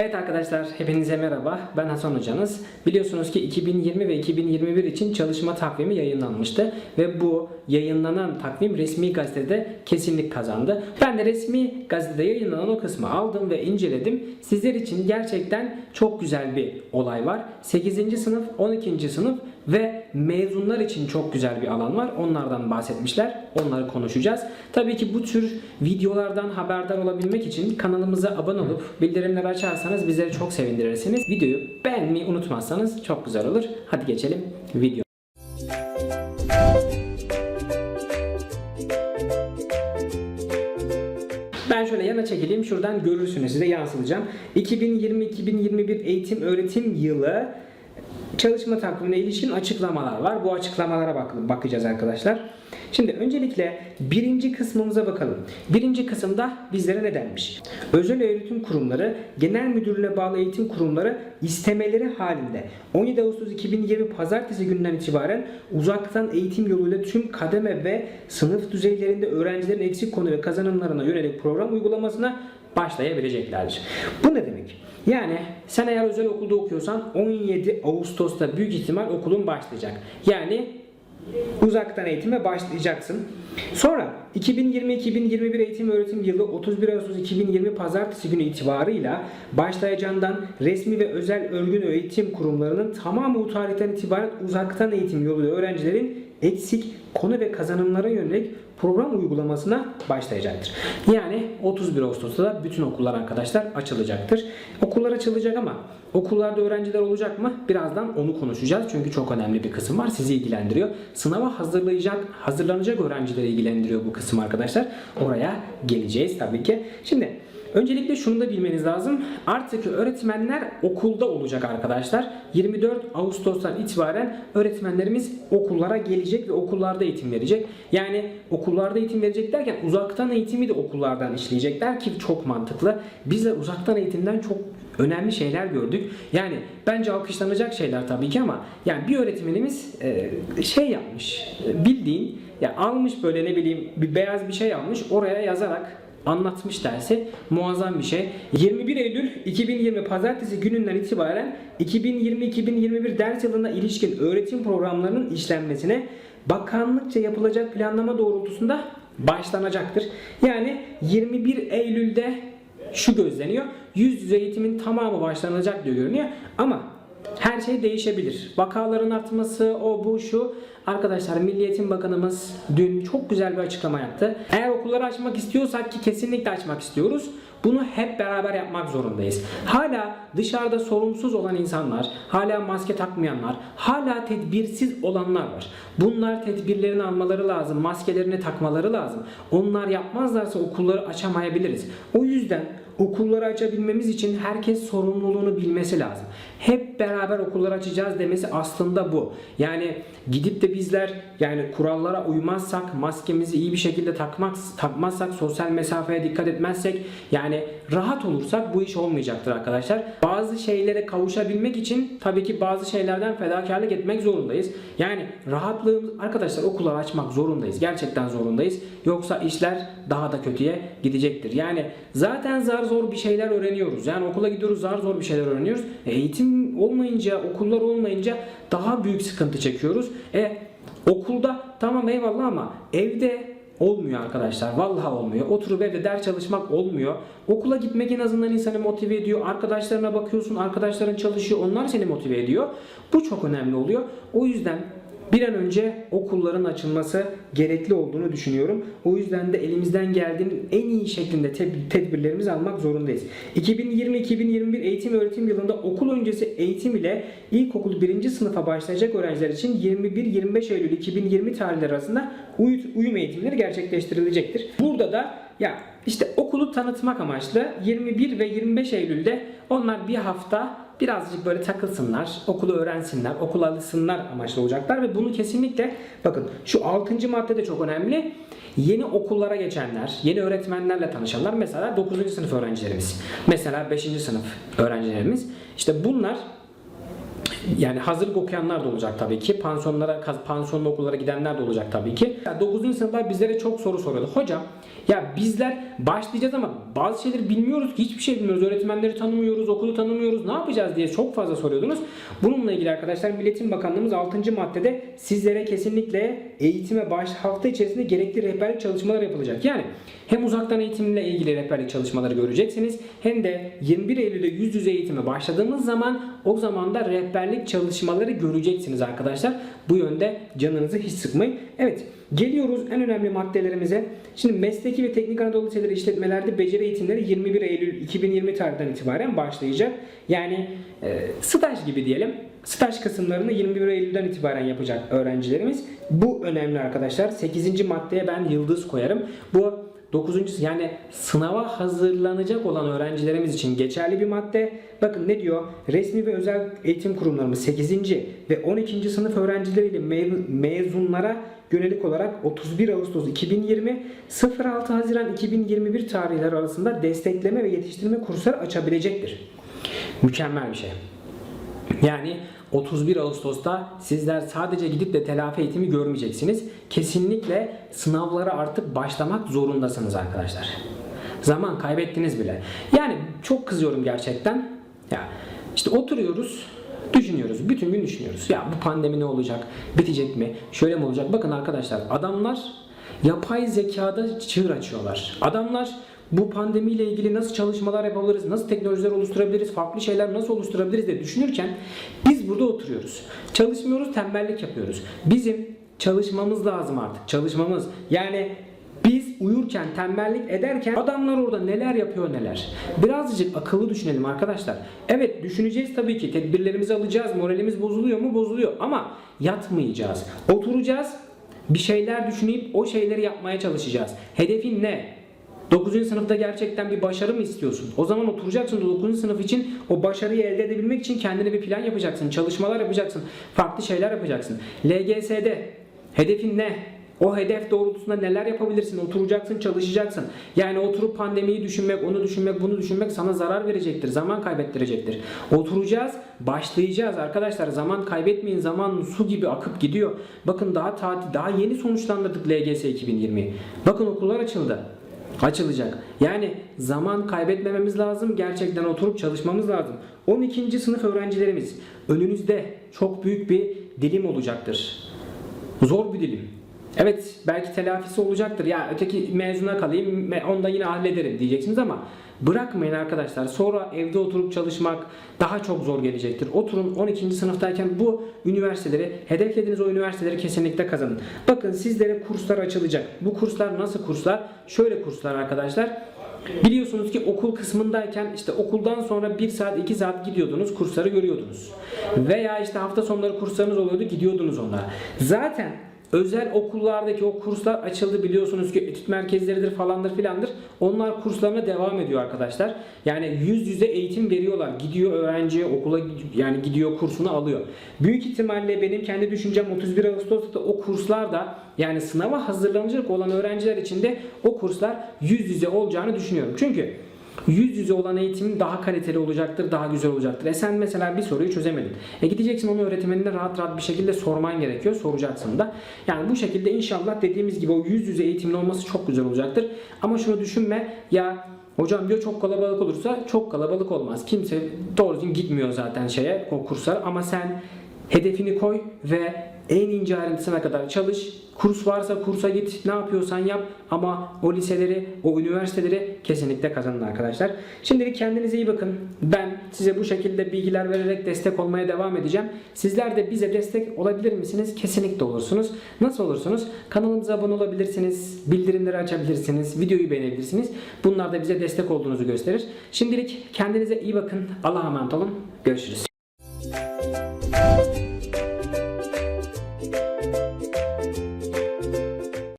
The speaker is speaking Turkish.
Evet arkadaşlar hepinize merhaba. Ben Hasan hocanız. Biliyorsunuz ki 2020 ve 2021 için çalışma takvimi yayınlanmıştı ve bu yayınlanan takvim resmi gazetede kesinlik kazandı. Ben de resmi gazetede yayınlanan o kısmı aldım ve inceledim. Sizler için gerçekten çok güzel bir olay var. 8. sınıf, 12. sınıf ve mezunlar için çok güzel bir alan var. Onlardan bahsetmişler. Onları konuşacağız. Tabii ki bu tür videolardan haberdar olabilmek için kanalımıza abone olup bildirimleri açarsanız bizleri çok sevindirirsiniz. Videoyu beğenmeyi unutmazsanız çok güzel olur. Hadi geçelim video. Yana çekileyim. Şuradan görürsünüz. Size yansıtacağım. 2020-2021 eğitim öğretim yılı çalışma takvimine ilişkin açıklamalar var. Bu açıklamalara bak bakacağız arkadaşlar. Şimdi öncelikle birinci kısmımıza bakalım. Birinci kısımda bizlere ne denmiş? Özel öğretim kurumları, genel müdürlüğe bağlı eğitim kurumları istemeleri halinde 17 Ağustos 2020 Pazartesi gününden itibaren uzaktan eğitim yoluyla tüm kademe ve sınıf düzeylerinde öğrencilerin eksik konu ve kazanımlarına yönelik program uygulamasına başlayabileceklerdir. Bu ne demek? Yani sen eğer özel okulda okuyorsan 17 Ağustos'ta büyük ihtimal okulun başlayacak. Yani uzaktan eğitime başlayacaksın. Sonra 2020-2021 eğitim öğretim yılı 31 Ağustos 2020 pazartesi günü itibarıyla başlayacağından resmi ve özel örgün eğitim kurumlarının tamamı bu tarihten itibaren uzaktan eğitim yoluyla öğrencilerin eksik konu ve kazanımlara yönelik program uygulamasına başlayacaktır. Yani 31 Ağustos'ta da bütün okullar arkadaşlar açılacaktır. Okullar açılacak ama okullarda öğrenciler olacak mı? Birazdan onu konuşacağız. Çünkü çok önemli bir kısım var. Sizi ilgilendiriyor. Sınava hazırlayacak, hazırlanacak öğrencileri ilgilendiriyor bu kısım arkadaşlar. Oraya geleceğiz tabii ki. Şimdi Öncelikle şunu da bilmeniz lazım. Artık öğretmenler okulda olacak arkadaşlar. 24 Ağustos'tan itibaren öğretmenlerimiz okullara gelecek ve okullarda eğitim verecek. Yani okullarda eğitim verecek derken uzaktan eğitimi de okullardan işleyecekler ki çok mantıklı. Biz de uzaktan eğitimden çok önemli şeyler gördük. Yani bence alkışlanacak şeyler tabii ki ama yani bir öğretmenimiz e, şey yapmış. e, Bildiğin ya almış böyle ne bileyim bir beyaz bir şey almış oraya yazarak anlatmış dersi muazzam bir şey. 21 Eylül 2020 Pazartesi gününden itibaren 2020-2021 ders yılına ilişkin öğretim programlarının işlenmesine bakanlıkça yapılacak planlama doğrultusunda başlanacaktır. Yani 21 Eylül'de şu gözleniyor. Yüz yüze eğitimin tamamı başlanacak diyor görünüyor. Ama her şey değişebilir. Vakaların artması, o bu şu. Arkadaşlar Milli Eğitim Bakanımız dün çok güzel bir açıklama yaptı. Eğer okulları açmak istiyorsak ki kesinlikle açmak istiyoruz. Bunu hep beraber yapmak zorundayız. Hala dışarıda sorumsuz olan insanlar, hala maske takmayanlar, hala tedbirsiz olanlar var. Bunlar tedbirlerini almaları lazım, maskelerini takmaları lazım. Onlar yapmazlarsa okulları açamayabiliriz. O yüzden okulları açabilmemiz için herkes sorumluluğunu bilmesi lazım. Hep beraber okulları açacağız demesi aslında bu. Yani gidip de bizler yani kurallara uymazsak, maskemizi iyi bir şekilde takmak takmazsak, sosyal mesafeye dikkat etmezsek, yani rahat olursak bu iş olmayacaktır arkadaşlar. Bazı şeylere kavuşabilmek için tabii ki bazı şeylerden fedakarlık etmek zorundayız. Yani rahatlığımız arkadaşlar okulları açmak zorundayız. Gerçekten zorundayız. Yoksa işler daha da kötüye gidecektir. Yani zaten zar zor bir şeyler öğreniyoruz. Yani okula gidiyoruz zar zor bir şeyler öğreniyoruz. E, eğitim olmayınca, okullar olmayınca daha büyük sıkıntı çekiyoruz. E okulda tamam eyvallah ama evde olmuyor arkadaşlar. Vallahi olmuyor. Oturup evde ders çalışmak olmuyor. Okula gitmek en azından insanı motive ediyor. Arkadaşlarına bakıyorsun, arkadaşların çalışıyor. Onlar seni motive ediyor. Bu çok önemli oluyor. O yüzden bir an önce okulların açılması gerekli olduğunu düşünüyorum. O yüzden de elimizden geldiğinin en iyi şeklinde te- tedbirlerimizi almak zorundayız. 2020-2021 eğitim öğretim yılında okul öncesi eğitim ile ilkokul 1. sınıfa başlayacak öğrenciler için 21-25 Eylül 2020 tarihleri arasında uy- uyum eğitimleri gerçekleştirilecektir. Burada da ya işte okulu tanıtmak amaçlı 21 ve 25 Eylül'de onlar bir hafta birazcık böyle takılsınlar, okulu öğrensinler, okula alışsınlar amaçlı olacaklar ve bunu kesinlikle bakın şu 6. madde de çok önemli. Yeni okullara geçenler, yeni öğretmenlerle tanışanlar mesela 9. sınıf öğrencilerimiz, mesela 5. sınıf öğrencilerimiz işte bunlar Yani hazırlık okuyanlar da olacak tabii ki. Pansiyonlara, pansiyonlu okullara gidenler de olacak tabii ki. Ya 9. sınıflar bizlere çok soru soruyordu. Hocam ya bizler başlayacağız ama bazı şeyleri bilmiyoruz ki hiçbir şey bilmiyoruz. Öğretmenleri tanımıyoruz, okulu tanımıyoruz. Ne yapacağız diye çok fazla soruyordunuz. Bununla ilgili arkadaşlar Milletin Bakanlığımız 6. maddede sizlere kesinlikle eğitime baş hafta içerisinde gerekli rehberlik çalışmaları yapılacak. Yani hem uzaktan eğitimle ilgili rehberlik çalışmaları göreceksiniz hem de 21 Eylül'de yüz yüze eğitime başladığımız zaman o zaman da rehberlik çalışmaları göreceksiniz arkadaşlar. Bu yönde canınızı hiç sıkmayın. Evet geliyoruz en önemli maddelerimize. Şimdi mesleki ve teknik Anadolu Liseleri işletmelerde beceri eğitimleri 21 Eylül 2020 tarihinden itibaren başlayacak. Yani e, staj gibi diyelim. Staj kısımlarını 21 Eylül'den itibaren yapacak öğrencilerimiz. Bu önemli arkadaşlar. 8. maddeye ben yıldız koyarım. Bu 9. yani sınava hazırlanacak olan öğrencilerimiz için geçerli bir madde. Bakın ne diyor? Resmi ve özel eğitim kurumlarımız 8. ve 12. sınıf öğrencileriyle me- mezunlara yönelik olarak 31 Ağustos 2020 06 Haziran 2021 tarihleri arasında destekleme ve yetiştirme kursları açabilecektir. Mükemmel bir şey. Yani 31 Ağustos'ta sizler sadece gidip de telafi eğitimi görmeyeceksiniz. Kesinlikle sınavlara artık başlamak zorundasınız arkadaşlar. Zaman kaybettiniz bile. Yani çok kızıyorum gerçekten. Ya işte oturuyoruz, düşünüyoruz. Bütün gün düşünüyoruz. Ya bu pandemi ne olacak? Bitecek mi? Şöyle mi olacak? Bakın arkadaşlar adamlar yapay zekada çığır açıyorlar. Adamlar bu pandemiyle ilgili nasıl çalışmalar yapabiliriz, nasıl teknolojiler oluşturabiliriz, farklı şeyler nasıl oluşturabiliriz diye düşünürken biz burada oturuyoruz. Çalışmıyoruz, tembellik yapıyoruz. Bizim çalışmamız lazım artık. Çalışmamız. Yani biz uyurken, tembellik ederken adamlar orada neler yapıyor neler. Birazcık akıllı düşünelim arkadaşlar. Evet düşüneceğiz tabii ki. Tedbirlerimizi alacağız. Moralimiz bozuluyor mu? Bozuluyor. Ama yatmayacağız. Oturacağız. Bir şeyler düşünüp o şeyleri yapmaya çalışacağız. Hedefin ne? 9. sınıfta gerçekten bir başarı mı istiyorsun? O zaman oturacaksın 9. sınıf için o başarıyı elde edebilmek için kendine bir plan yapacaksın. Çalışmalar yapacaksın. Farklı şeyler yapacaksın. LGS'de hedefin ne? O hedef doğrultusunda neler yapabilirsin? Oturacaksın, çalışacaksın. Yani oturup pandemiyi düşünmek, onu düşünmek, bunu düşünmek sana zarar verecektir. Zaman kaybettirecektir. Oturacağız, başlayacağız arkadaşlar. Zaman kaybetmeyin. Zaman su gibi akıp gidiyor. Bakın daha tatil, daha yeni sonuçlandırdık LGS 2020. Bakın okullar açıldı açılacak. Yani zaman kaybetmememiz lazım. Gerçekten oturup çalışmamız lazım. 12. sınıf öğrencilerimiz önünüzde çok büyük bir dilim olacaktır. Zor bir dilim. Evet belki telafisi olacaktır. Ya öteki mezuna kalayım me- onu da yine hallederim diyeceksiniz ama bırakmayın arkadaşlar. Sonra evde oturup çalışmak daha çok zor gelecektir. Oturun 12. sınıftayken bu üniversiteleri, hedeflediğiniz o üniversiteleri kesinlikle kazanın. Bakın sizlere kurslar açılacak. Bu kurslar nasıl kurslar? Şöyle kurslar arkadaşlar. Biliyorsunuz ki okul kısmındayken işte okuldan sonra 1 saat 2 saat gidiyordunuz kursları görüyordunuz. Veya işte hafta sonları kurslarınız oluyordu gidiyordunuz onlara. Zaten özel okullardaki o kurslar açıldı biliyorsunuz ki etüt merkezleridir falandır filandır. Onlar kurslarına devam ediyor arkadaşlar. Yani yüz yüze eğitim veriyorlar. Gidiyor öğrenci okula yani gidiyor kursunu alıyor. Büyük ihtimalle benim kendi düşüncem 31 Ağustos'ta o kurslar da yani sınava hazırlanacak olan öğrenciler için de o kurslar yüz yüze olacağını düşünüyorum. Çünkü yüz yüze olan eğitimin daha kaliteli olacaktır, daha güzel olacaktır. E sen mesela bir soruyu çözemedin. E gideceksin onu öğretmenine rahat rahat bir şekilde sorman gerekiyor. Soracaksın da. Yani bu şekilde inşallah dediğimiz gibi o yüz yüze eğitimin olması çok güzel olacaktır. Ama şunu düşünme ya Hocam diyor çok kalabalık olursa çok kalabalık olmaz. Kimse doğru düzgün gitmiyor zaten şeye o kurslara ama sen hedefini koy ve en ince ayrıntısına kadar çalış. Kurs varsa kursa git. Ne yapıyorsan yap. Ama o liseleri, o üniversiteleri kesinlikle kazanın arkadaşlar. Şimdilik kendinize iyi bakın. Ben size bu şekilde bilgiler vererek destek olmaya devam edeceğim. Sizler de bize destek olabilir misiniz? Kesinlikle olursunuz. Nasıl olursunuz? Kanalımıza abone olabilirsiniz. Bildirimleri açabilirsiniz. Videoyu beğenebilirsiniz. Bunlar da bize destek olduğunuzu gösterir. Şimdilik kendinize iyi bakın. Allah'a emanet olun. Görüşürüz. Thank you.